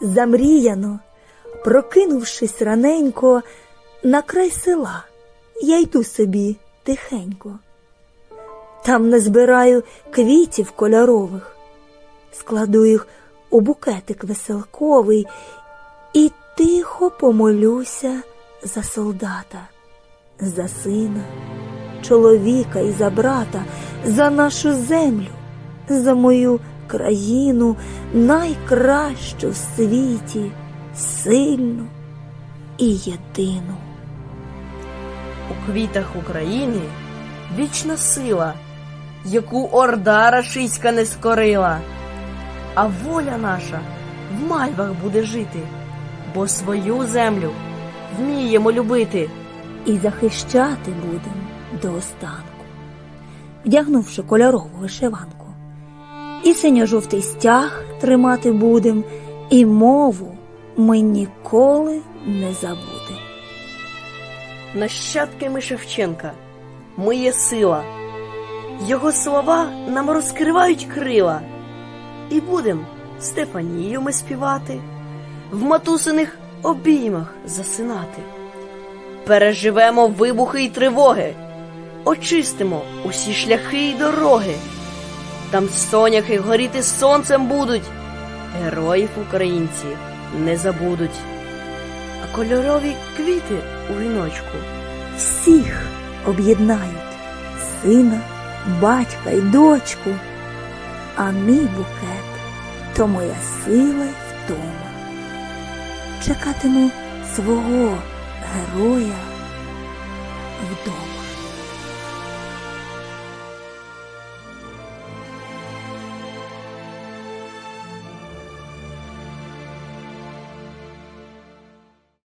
Замріяно, прокинувшись раненько, на край села, я йду собі тихенько. Там назбираю квітів кольорових, складу їх у букетик веселковий і тихо помолюся за солдата, за сина, чоловіка і за брата, за нашу землю, за мою країну найкращу в світі, сильну і єдину. У квітах України вічна сила, яку орда рашиська не скорила. А воля наша в мальвах буде жити, бо свою землю вміємо любити. і захищати будем до останку, вдягнувши кольорову вишиванку. І синьо-жовтий стяг тримати будем, і мову ми ніколи не забудем. Нащадками Шевченка ми є сила. Його слова нам розкривають крила. І будем Стефанію ми співати, в матусиних обіймах засинати. Переживемо вибухи й тривоги, очистимо усі шляхи й дороги. Там соняхи горіти сонцем будуть, героїв українці не забудуть. А кольорові квіти у віночку Всіх об'єднають сина, батька й дочку, а мій букет то моя сила й втома. Чекатиму свого героя вдома.